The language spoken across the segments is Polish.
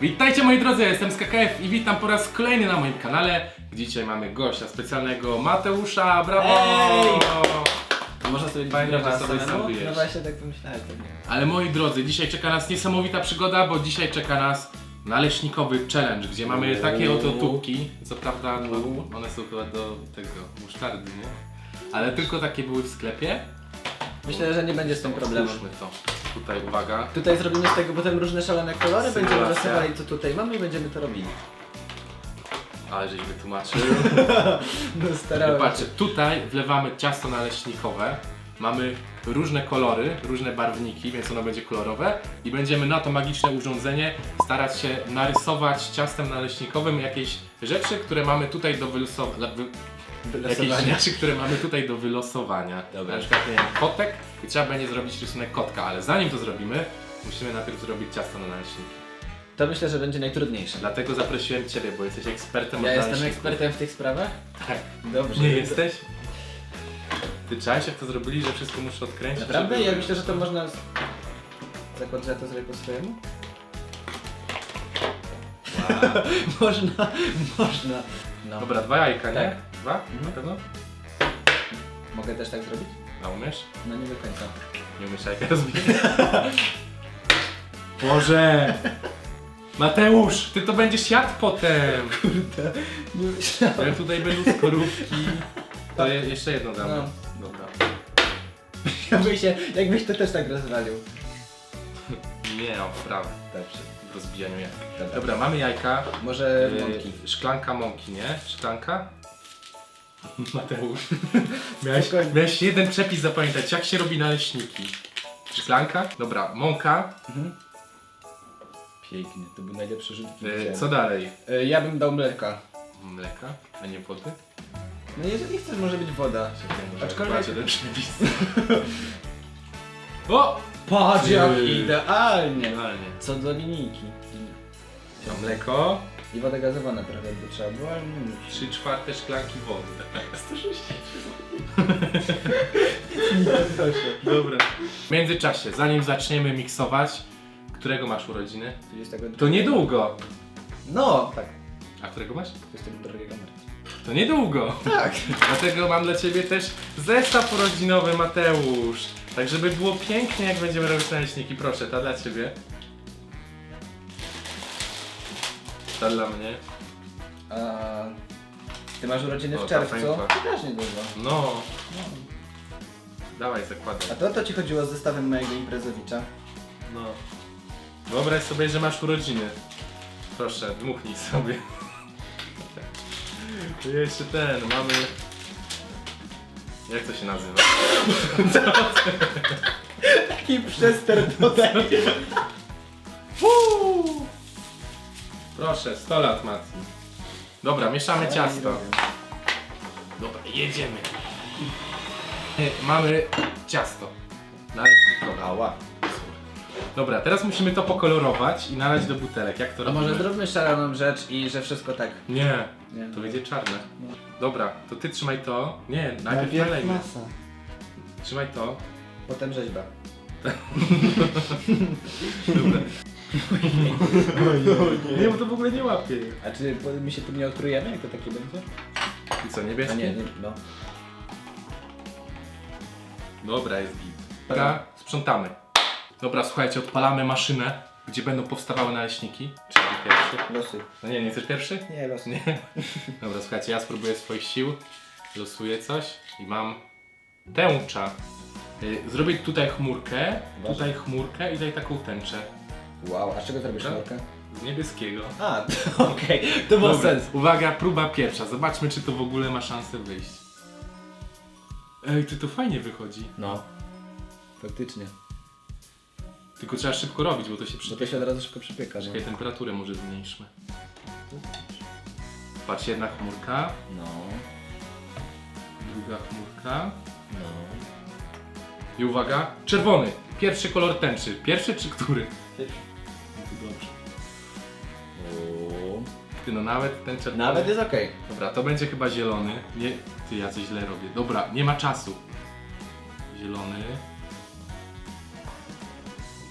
Witajcie moi drodzy, ja jestem z KKF i witam po raz kolejny na moim kanale. Dzisiaj mamy gościa specjalnego Mateusza, brawo! Ej! Można sobie Fajnie, że sobie sam. No właśnie tak pomyślałem. Ale moi drodzy, dzisiaj czeka nas niesamowita przygoda, bo dzisiaj czeka nas naleśnikowy challenge, gdzie mamy takie oto tubki. Co prawda no, one są chyba do tego musztardy, nie? Ale tylko takie były w sklepie. Myślę, że nie będzie z tym problemu. To. Tutaj uwaga. Tutaj zrobimy z tego potem różne szalone kolory, będziemy Symulacja. losowali co tutaj mamy i będziemy to robili. Ale żeś wytłumaczył. No starałem Patrzcie, tutaj wlewamy ciasto naleśnikowe. Mamy różne kolory, różne barwniki, więc ono będzie kolorowe i będziemy na to magiczne urządzenie starać się narysować ciastem naleśnikowym jakieś rzeczy, które mamy tutaj do wylosowania. Jakieś rzeczy, które mamy tutaj do wylosowania. Dobra. Na przykład nie wiem, kotek i trzeba będzie zrobić rysunek kotka, ale zanim to zrobimy, musimy najpierw zrobić ciasto na naleśniki. To myślę, że będzie najtrudniejsze. Dlatego zaprosiłem Ciebie, bo jesteś ekspertem Ja od jestem naleśników. ekspertem w tych sprawach? Tak. Dobrze. Nie jesteś? Ty czaisz jak to zrobili, że wszystko muszę odkręcić? Naprawdę? żeby- Ja myślę, że to można... z- Zakład, że ja to zrobię po swojemu? można, można. No. Dobra, dwa jajka, nie? Tak. Dwa? Na Mhm. pewno? Mogę też tak zrobić? A umiesz? No nie do końca. Nie umiesz jajka rozbić? Boże! Mateusz, ty to będziesz jadł potem! Nie myślałem. Ja tutaj będą skorupki. To je, jeszcze jedno damy. No. Dobra. Jakbyś, się, jakbyś to też tak rozwalił. Nie mam wprawy Dobrze. w rozbijaniu jajek. Dobra. Dobra, mamy jajka. Może Yy, mąki. Szklanka mąki, nie? Szklanka? Mateusz. Miałeś, Spokojnie. miałeś jeden przepis zapamiętać, jak się robi naleśniki. Szklanka? Dobra, mąka. Mhm. Pięknie, to był najlepszy rzut. Yy, co dalej? Y, Ja bym dał mleka. Mleka, a nie wody? No jeżeli chcesz, może być woda. Czekaj, może Aczkolwiek- zobaczę ten przepis. o! Patrz jak idealnie. Co do linijki. Mleko, I woda gazowana trochę by trzeba było, ale nie musi. 3 czwarte szklanki wody. 160. Dobra. W międzyczasie, zanim zaczniemy miksować, którego masz urodziny? 22. To niedługo. No, tak. A którego masz? 22 marca. To niedługo. Tak. Dlatego mam dla Ciebie też zestaw urodzinowy Mateusz. Tak żeby było pięknie jak będziemy robić naleśniki. Proszę, ta dla Ciebie. Ta dla mnie. A ty masz urodziny O, w ta czerwcu? pękła. To też niedługo. No. No. Dawaj, zakładaj. A to o to ci chodziło z zestawem mojego imprezowicza? No. Wyobraź sobie, że masz urodziny. Proszę, dmuchnij sobie. Tu jeszcze ten, mamy... Jak to się nazywa? Taki przester tutaj. Proszę, 100 lat Mati. Dobra, mieszamy ciasto. Dobra, jedziemy. Mamy ciasto. Naleśnikowe. Ała. Dobra, teraz musimy to pokolorować i nalać do butelek. Jak to A robimy? może zróbmy szaloną rzecz i że wszystko tak. Nie, Nie. to będzie czarne. Dobra, to ty trzymaj to. Nie, najpierw nalejmy. masa. Trzymaj to. Potem rzeźba. Dobra. Nie, bo to w ogóle nie łapie. A czy po- my się tym nie otrujemy, jak to takie będzie? I co, A niebieskie? nie, nie, no. Dobra, jest git. Dobra, sprzątamy. Dobra, słuchajcie, odpalamy maszynę, gdzie będą powstawały naleśniki. Czyli pierwszy. Losy. No nie, nie chcesz pierwszy? Nie, losy. Nie. Dobra, słuchajcie, ja spróbuję swoich sił. Losuję coś i mam tęcza. Y, Zrobię tutaj chmurkę, tutaj chmurkę i tutaj taką tęczę. Wow, a z czego zrobisz Tak? Z niebieskiego. A, okej, to ma Dobra, sens. Uwaga, próba pierwsza. Zobaczmy, czy to w ogóle ma szansę wyjść. Ej, ty to fajnie wychodzi. No. Faktycznie. Tylko trzeba szybko robić, bo to się Bo to się od razu szybko przypieka, no. Czekaj, temperaturę może zmniejszmy. Patrz, jedna chmurka, No, druga chmurka. no. I uwaga, czerwony. Pierwszy kolor tęczy. Pierwszy czy który? Dobrze. O. Ty no nawet ten czerwony. Nawet jest okej. Dobra, to będzie chyba zielony. Nie, ty ja coś źle robię. Dobra, nie ma czasu. Zielony.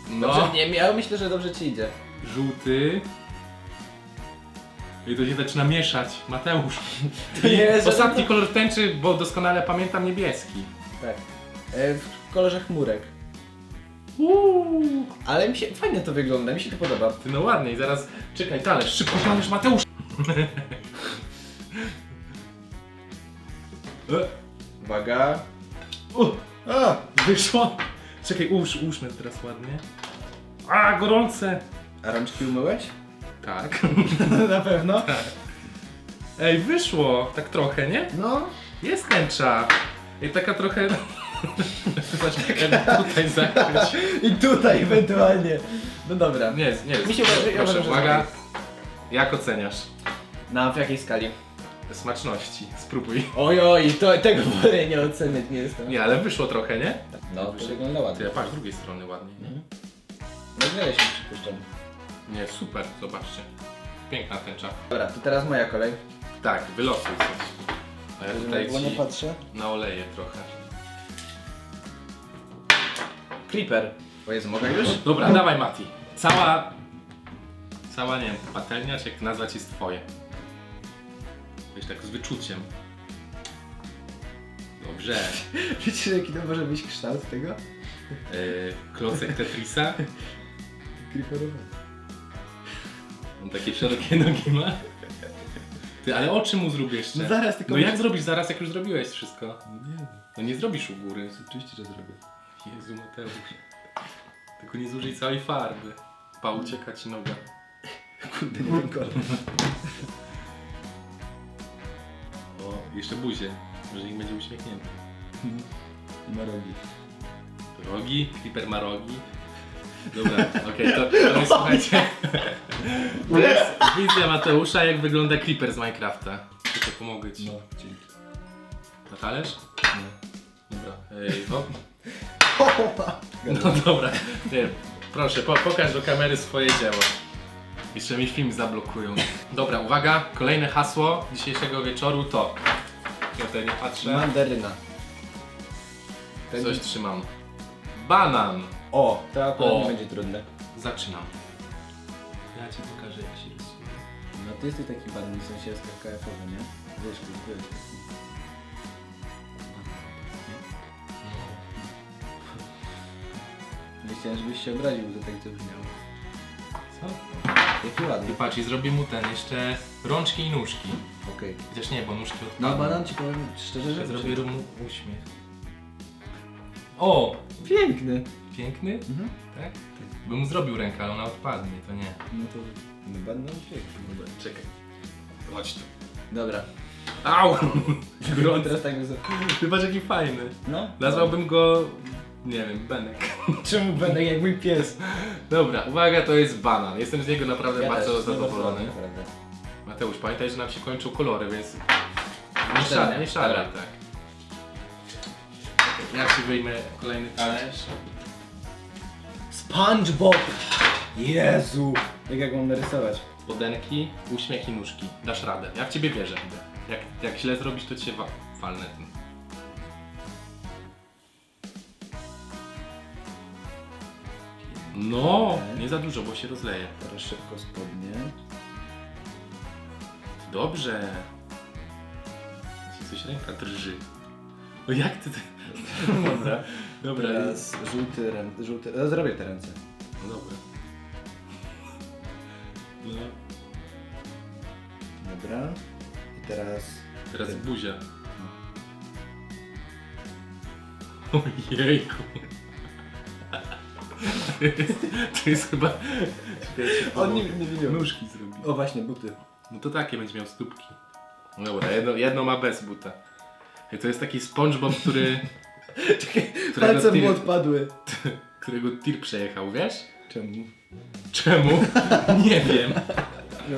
No, Dobrze, nie, ja myślę, że dobrze ci idzie. żółty. I to się zaczyna mieszać. Mateusz. To nie jest Ostatni żaden- kolor tęczy, bo doskonale pamiętam niebieski. Tak. E, w kolorze chmurek. Uuu. Ale mi się fajnie to wygląda, mi się to podoba. Ty no ładnie i zaraz... Czekaj, talerz, szybko talerz, Mateusz! E, Uwaga. u, A! wyszło! Czekaj, ułóż, ułóżmy teraz ładnie. A, gorące! A rączki umyłeś? Tak. Na pewno. Ej, wyszło! Tak trochę, nie? No. Jest tęcza. I taka trochę... Zobacz, tutaj zakryć. I tutaj ewentualnie. No dobra. Nie, nie. Mi się wydaje- ja Proszę, uważam, że uwaga. Jak oceniasz? Na w jakiej skali? Smaczności. Spróbuj. Oj, oj, to, tego wolę nie oceniać, nie jestem. Nie, ale wyszło trochę, nie? No, to wygląda Ty, ładnie. ja patrz z drugiej strony ładnie, nie? No źle się przypuszczam. Nie, super, zobaczcie. Piękna tęcza. Dobra, to teraz moja kolej. Tak, wylosuj coś. A ja tutaj Bo nie ci patrzę. naoleję trochę. Creeper. O Jezu, mogę już? Dobra, dawaj Mati. Cała... Cała, nie wiem, patelnia, czy jak to nazwać, jest twoje. Wiesz, tak z wyczuciem. Dobrze. Wiecie, jaki to może być kształt tego? Yy, klocek Tetrisa. Creeperowy. On takie szerokie nogi ma. Ty, ale oczy mu zrób jeszcze. No zaraz, tylko No jak zrobisz zaraz, jak już zrobiłeś wszystko? Nie, No nie zrobisz u góry. oczywiście, że zrobię. Jezu Mateusz. Tylko nie zużyj całej farby. Pa, ucieka ci noga. Kurde, nie kolor. O, jeszcze buzię. Może niech będzie uśmiechnięty. Ma rogi. Rogi, ma rogi. Dobra, okej, to, to jest, słuchajcie. To jest wizja Mateusza, jak wygląda Creeper z Minecrafta. Tylko pomogę ci. No, dzięki. Na talerz? No. Dobra, ej, hop. No dobra, nie, proszę, po, pokaż do kamery swoje dzieło. Jeszcze mi film zablokują. Dobra, uwaga, kolejne hasło dzisiejszego wieczoru to... Ja tutaj nie patrzę, Mandaryna. Coś trzymam. Banan. O, to akurat O. nie będzie trudne. Zaczynam. Ja ci pokażę jak się rysuje. No ty jesteś taki badny, jest KF-owy, nie? Wiesz, wiesz. Nie chciałem, żebyś się obraził, że tak to brzmiało. Co? Jaki ładny. I patrz, i zrobię mu ten, jeszcze rączki i nóżki. Okej. Chociaż nie, bo nóżki odpadną. No banan ci powiem szczerze, że... Zrobię mu uśmiech. O! Piękny. Piękny? Mhm. Tak? Bym mu zrobił rękę, ale ona odpadnie, to nie. No to... No banan piękny. Dobra, czekaj. Chodź tu. Dobra. Au! Grunt teraz tak wysoko. Zobacz jaki fajny. No. Nazwałbym go, nie wiem, Benek. Czemu będę jak mój pies? Dobra, uwaga, to jest banan. Jestem z niego naprawdę Ja bardzo też, no zadowolony. bardzo ładny, naprawdę. Mateusz, pamiętaj, że nam się kończą kolory, więc nie szalej, nie szalej, Dobra. tak. Ja ci wyjmę kolejny talerz. SpongeBob! Jezu! Jak jak mam narysować? Spodenki, uśmiech i nóżki. Dasz radę. Ja w ciebie wierzę. Jak, jak źle zrobisz, to cię wa walnę tym. No, nie za dużo, bo się rozleje. Teraz szybko spodnie. Dobrze. Ci coś ręka drży. No jak ty... Dobra. Dobra, Teraz żółty ręce. Żółty... No, zrobię te ręce. no dobra. No, Dobra. I teraz... teraz buzia. Ojejku. To jest chyba... On nie, nie widział. Nóżki zrobi. O właśnie, buty. No to takie będzie miał stópki. Dobra, jedno, jedno ma bez buta. To jest taki SpongeBob, który... którego Palce mu tir, odpadły. którego tir przejechał, wiesz? Czemu? Czemu? Nie wiem.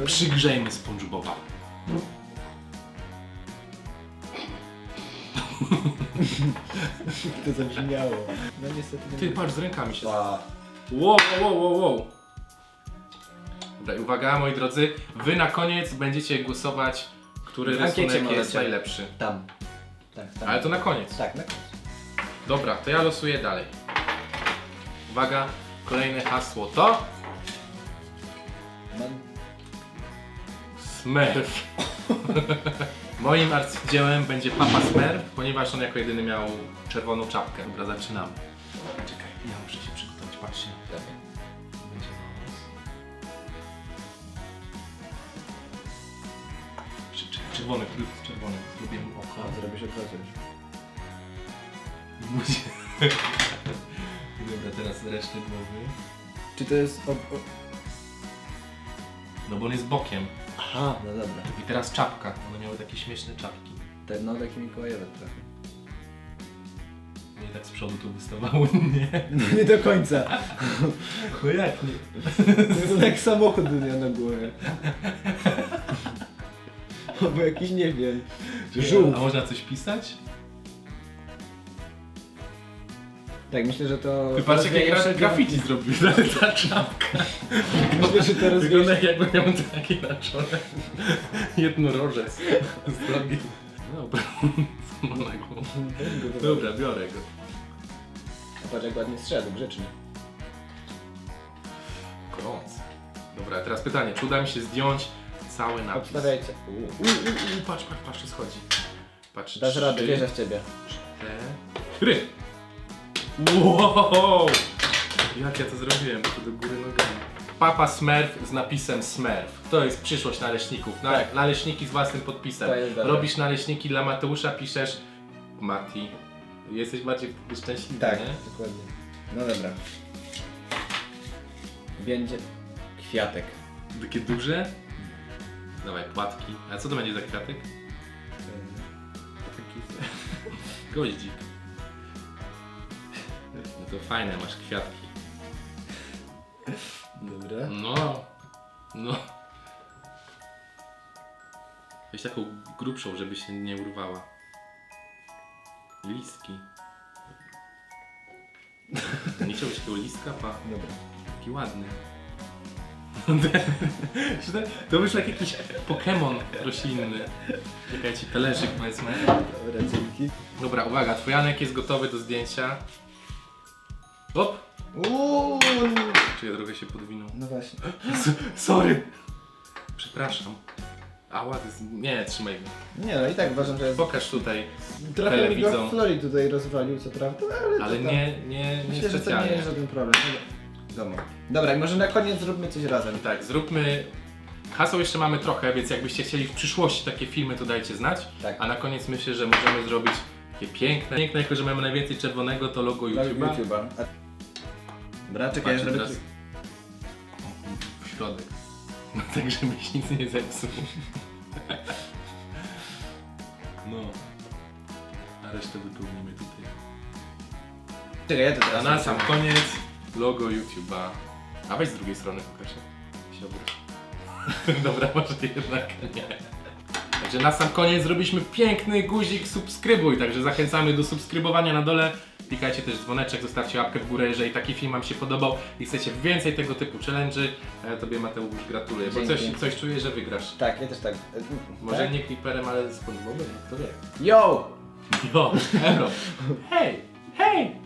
Przygrzejmy SpongeBoba. To zabrzmiało. No niestety nie Ty, patrz, z rękami się... Pa. Wow, wow, wow, wow. Dobra, i uwaga, moi drodzy, wy na koniec będziecie głosować, który W ankiecie rysunek możecie. jest najlepszy. Tam. Tak, tam. Ale to na koniec. Tak, na koniec. Dobra, to ja losuję dalej. Uwaga, kolejne hasło to. Smurf. Moim arcydziełem będzie Papa Smurf, ponieważ on jako jedyny miał czerwoną czapkę. Dobra, zaczynamy. Czekaj, ja muszę się przygotować, patrzcie. Będzie Czerwony, krótki czerwony. Zrobię mu oko. Od razu już. Musi- Dobra, teraz resztę głowy. Czy to jest... O, o... No bo on jest bokiem. Aha, no dobra. I teraz czapka. One miały takie śmieszne czapki. Te, no taki Mikołajowy trochę. Nie tak z przodu tu wystawało, nie? Nie do końca. No jak nie? To jak samochód miał na głowie. Albo jakiś, nie wiem, żółw. A można coś pisać? Tak, myślę, że to... Ty patrz jakie rozwieje gra wszelkie- graffiti zrobił, ta czapka. Myślę, że to Wygląda rozwieje... jakby miał taki na czole. Jednorożec zrobił. Dobra, co ma na głowie? Dobra, biorę go. Patrz jak ładnie strzedł, grzecznie. Gorący. Dobra, teraz pytanie, czy uda mi się zdjąć cały napis? Obstawiajcie. U, u, u, patrz, patrz, patrz, co schodzi. Patrz, Dasz radę, trzy, wierzę w ciebie. Cztery. Wow! Jak ja to zrobiłem? To do góry nogami. Papa Smurf z napisem Smurf. To jest przyszłość naleśników. Na, Tak. Naleśniki z własnym podpisem. To jest dobre. Robisz naleśniki dla Mateusza, piszesz Mati. Jesteś bardziej szczęśliwy, Tak, nie? dokładnie. No dobra. Będzie kwiatek. Takie duże. Dawaj, płatki. A co to będzie za kwiatek? Taki... Goździk. No to fajne, masz kwiatki. Dobra. No, no. Weź taką grubszą, żeby się nie urwała. Listki. Nie chciałbyś takiego listka, pa? Dobra. Taki ładny. To wyszło jak jakiś Pokémon roślinny. Czekajcie, talerzyk wezmę. Dobra, dzięki. Dobra, uwaga, twój Janek jest gotowy do zdjęcia. Hop! Uuu, Czy ja trochę się podwinął? no właśnie. Sorry! Przepraszam. Ała, to jest... nie, trzymaj go. Nie no i tak uważam, że jest... Pokaż tutaj, Trochę mi go telewizą. Flori tutaj rozwalił, co prawda, ale, to ale tam- nie, nie, nie Myślę, że to nie specjalnie. jest żaden problem. Dobra. Dobra, i może na koniec zróbmy coś razem. Tak, zróbmy... Haseł jeszcze mamy trochę, więc jakbyście chcieli w przyszłości takie filmy, to dajcie znać. Tak. A na koniec myślę, że możemy zrobić takie piękne. Piękne, jako że mamy najwięcej czerwonego, to logo YouTube'a. YouTube'a. A... Dobra, czekaj, Patrzę teraz w środek. No tak, żebyś nic nie zepsuł. No. A resztę wypełnimy tutaj. Czekaj, ja to A teraz... na sam koniec logo YouTube'a. A weź z drugiej strony pokaż. Się obróć. Dobra, może jednak nie. Także na sam koniec zrobiliśmy piękny guzik subskrybuj, także zachęcamy do subskrybowania na dole. Klikajcie też dzwoneczek, zostawcie łapkę w górę, jeżeli taki film Wam się podobał i chcecie więcej tego typu challenge'y. A ja Tobie Mateusz gratuluję, bo coś, Dzięki. coś czuję, że wygrasz. Tak, ja też tak. Może tak? nie kliperem, ale z podwogą, kto wie. Yo! Jo, elo. Hej, hej!